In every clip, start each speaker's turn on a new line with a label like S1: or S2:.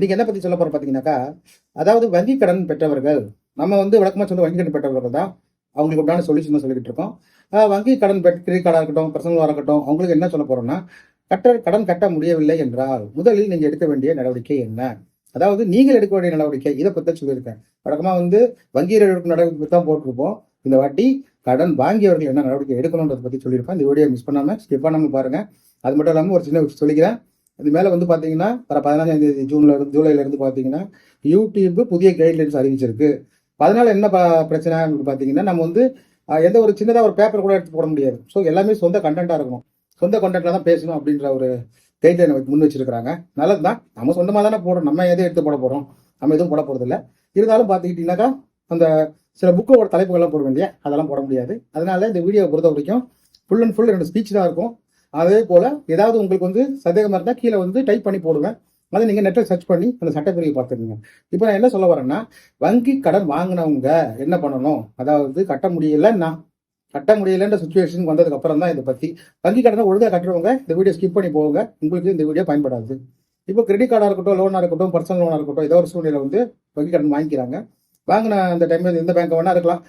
S1: இன்னைக்கு என்ன பற்றி சொல்ல போகிறோம் பார்த்தீங்கன்னாக்கா அதாவது வங்கி கடன் பெற்றவர்கள் நம்ம வந்து வழக்கமாக சொல்ல வங்கி கடன் பெற்றவர்கள் தான் அவங்களுக்கு உண்டான சொல்யூஷன் சொல்லிக்கிட்டு இருக்கோம். வங்கி கடன் பெட் கிரெடிட் கார்டாக இருக்கட்டும் பர்சனலாக இருக்கட்டும் அவங்களுக்கு என்ன சொல்ல போகிறோம்னா கட்ட கடன் கட்ட முடியவில்லை என்றால் முதலில் நீங்கள் எடுக்க வேண்டிய நடவடிக்கை என்ன? அதாவது நீங்கள் எடுக்க வேண்டிய நடவடிக்கை இதை பற்றி சொல்லியிருக்கேன். வழக்கமாக வந்து வங்கியில் எடுக்கும் நடவடிக்கை தான் போட்டிருப்போம். இந்த வாட்டி கடன் வாங்கியவர்கள் என்ன நடவடிக்கை எடுக்கணுன்றதை பற்றி சொல்லியிருப்பேன். இந்த வீடியோ மிஸ் பண்ணாமல் ஸ்கிப் பண்ணாமல் பாருங்கள் அது மட்டும் இல்லாமல் ஒரு சின்ன சொல்லிக்கிறேன். இது மேலே வந்து பார்த்தீங்கன்னா வர பதினஞ்சாம் தேதி ஜூன்ல இருந்து ஜூலைல பார்த்தீங்கன்னா யூடியூப் புதிய கைட்லைன்ஸ் அறிவிச்சிருக்கு. அதனால என்ன பிரச்சனை பார்த்தீங்கன்னா நம்ம வந்து எந்த ஒரு சின்னதாக ஒரு பேப்பர் கூட எடுத்து போட முடியாது. ஸோ எல்லாமே சொந்த கண்டென்ட்டாக இருக்கும் சொந்த கண்டென்ட்ல தான் பேசணும் அப்படின்ற ஒரு கைட்லைன் முன் வச்சிருக்காங்க நல்லது தான் நம்ம சொந்தமாக தானே போடுறோம். நம்ம எதை எடுத்து போட போகிறோம் நம்ம எதுவும் போட போகிறதில்ல இருந்தாலும் பார்த்துக்கிட்டிங்கனாக்கா அந்த சில புக்கோட தலைப்புகள்லாம் போடுவோம் இல்லையா? அதெல்லாம் போட முடியாது. அதனால இந்த வீடியோவை பொறுத்த வரைக்கும் ஃபுல் அண்ட் ஃபுல் ரெண்டு ஸ்பீச் தான் இருக்கும். அதே போல் ஏதாவது உங்களுக்கு வந்து சந்தேகமாக இருந்தால் கீழே வந்து டைப் பண்ணி போடுவேன் அதை நீங்கள் நெட்டில் சர்ச் பண்ணி அந்த சட்டப்பிரிவு பார்த்துக்கோங்க. இப்போ நான் என்ன சொல்ல வரேன்னா வங்கி கடன் வாங்கினவங்க என்ன பண்ணணும்? அதாவது கட்ட முடியலன்னா கட்ட முடியலன்ற சுச்சுவேஷன் வந்ததுக்கு அப்புறம் தான் இதை பற்றி வங்கி கடனை ஒழுங்காக கட்டுறவங்க இந்த வீடியோ ஸ்கிப் பண்ணி போங்க. உங்களுக்கு இந்த வீடியோ பயன்படாது. இப்போ கிரெடிட் கார்டாக இருக்கட்டும் லோனாக இருக்கட்டும் பர்சனல் லோனாக இருக்கட்டும் ஏதோ ஒரு சூழ்நிலை வந்து வங்கி கடன் வாங்கிக்கிறாங்க. வாங்கின அந்த டைமில் எந்த பேங்க் வேணால் இருக்கலாம்.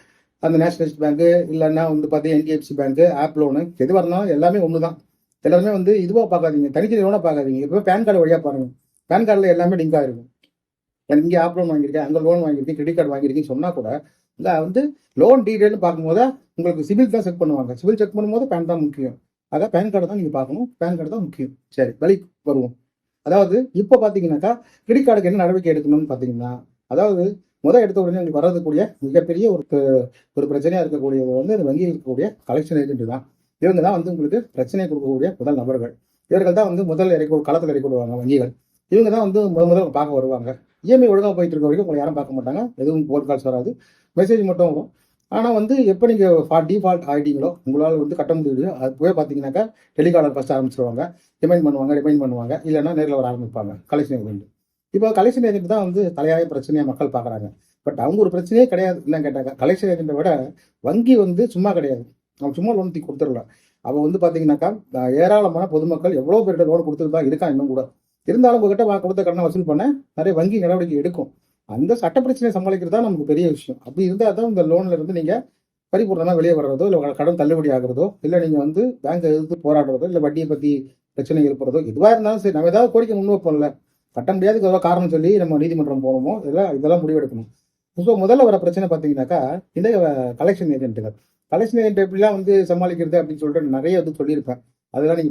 S1: அந்த நேஷனலிஸ்ட் பேங்க்கு இல்லைன்னா வந்து பார்த்தீங்கன்னா என்டிஎஃப்சி பேங்க்கு ஆப் லோனு எது வரணும் எல்லாமே ஒன்று தான் எல்லாருமே வந்து இதுவாக பார்க்காதீங்க தனித்தனி லோனாக பார்க்காதீங்க இப்போ பேன் கார்டு வழியாக பாருங்கள் பேன் கார்டில் எல்லாமே லிங்காக இருக்கும் எனக்கு இங்கே ஆப் லோன் வாங்கியிருக்கேன் அங்கே லோன் வாங்கியிருக்கேன் கிரெடிட் கார்டு வாங்கியிருக்கேன்னு சொன்னால் கூட இல்லை வந்து லோன் டீட்டெயில்னு பார்க்கும்போது உங்களுக்கு சிபில் தான் செக் பண்ணுவாங்க. சிபில் செக் பண்ணும்போது பேன் தான் முக்கியம். ஆக பேன் கார்டு தான் நீங்கள் பார்க்கணும். பேன் கார்டு தான் முக்கியம். சரி வழி வருவோம். அதாவது இப்போ பார்த்தீங்கன்னாக்கா கிரெடிட் கார்டுக்கு என்ன நடவடிக்கை எடுக்கணும்னு பார்த்தீங்கன்னா அதாவது முதல் எடுத்த உடனே உங்களுக்கு வரதுக்கூடிய மிகப்பெரிய ஒரு ஒரு பிரச்சனையாக இருக்கக்கூடிய வந்து வங்கியில் இருக்கக்கூடிய கலெக்ஷன் ஏஜென்ட் தான். இவங்க தான் வந்து உங்களுக்கு பிரச்சனை கொடுக்கக்கூடிய முதல் நபர்கள். இவர்கள் தான் வந்து முதல் இறக்கி களத்தில் இறக்கி விடுவாங்க வங்கிகள். இவங்க தான் வந்து முதல் முதல் பார்க்க வருவாங்க. இஎம்ஐ ஒழுங்காக போயிட்டு இருக்க வரைக்கும் உங்களை யாரும் பார்க்க மாட்டாங்க. எதுவும் போன் கால்ஸ் வராது. மெசேஜ் மட்டும் வரும். ஆனால் வந்து எப்போ நீங்கள் ஃபா டிஃபால்ட் ஆகிட்டீங்களோ உங்களால் வந்து கட்ட முடியலையோ அது போய் பார்த்தீங்கன்னாக்கா டெலிகாலர் ஃபஸ்ட் ஆரம்பிச்சிருவாங்க. ரிமைண்ட் பண்ணுவாங்க ரிமைண்ட் பண்ணுவாங்க. இல்லைன்னா நேரில் வர ஆரம்பிப்பாங்க. கலெக்ஷன் ஏஜென்ட் இப்போ கலெக்ஷன் ஏஜென்ட் தான் வந்து தலையாய பிரச்சனையை மக்கள் பார்க்குறாங்க. பட் அவங்க ஒரு பிரச்சனையே கிடையாது. என்ன கேட்டாங்க கலெக்ஷன் ஏஜென்ட்டை விட வங்கி வந்து சும்மா கிடையாது. அவன் சும்மா லோன் தூக்கி கொடுத்துடல. அவள் வந்து பார்த்தீங்கன்னாக்கா ஏராளமான பொதுமக்கள் எவ்வளோ பேர்கிட்ட லோன் கொடுத்துட்டு தான் இருக்கான் இன்னும் கூட. இருந்தாலும் உங்ககிட்ட வா- கொடுத்த கடனை வசூல் பண்ண நிறைய வங்கி நடவடிக்கை எடுக்கும். அந்த சட்ட பிரச்சனையை சமாளிக்கிறது தான் நமக்கு பெரிய விஷயம். அப்படி இருந்தால் தான் இந்த லோன்ல இருந்து நீங்கள் பரிபூர்ணமாக வெளியே வர்றதோ இல்லை கடன் தள்ளுபடி ஆகிறதோ இல்லை நீங்கள் வந்து பேங்க் எதிர்த்து போராடுறதோ இல்லை வட்டியை பற்றி பிரச்சனை இருப்பதோ எதுவாக இருந்தாலும் சரி நம்ம ஏதாவது கோரிக்கை முன்வைப்போம்ல. கட்ட முடியாதுக்கு ஏதாவது காரணம் சொல்லி நம்ம நீதிமன்றம் போகணுமோ இதெல்லாம் இதெல்லாம் முடிவெடுக்கணும். ஸோ முதல்ல வர பிரச்சனை பார்த்தீங்கன்னாக்கா இந்த கலெக்ஷன் ஏஜென்ட்டுகள் கலெக்ஷன் ஏஜென்ட் எப்படிலாம் வந்து சமாளிக்கிறது அப்படின்னு சொல்லிட்டு நிறைய வந்து சொல்லியிருப்பேன். அதெல்லாம் நீங்க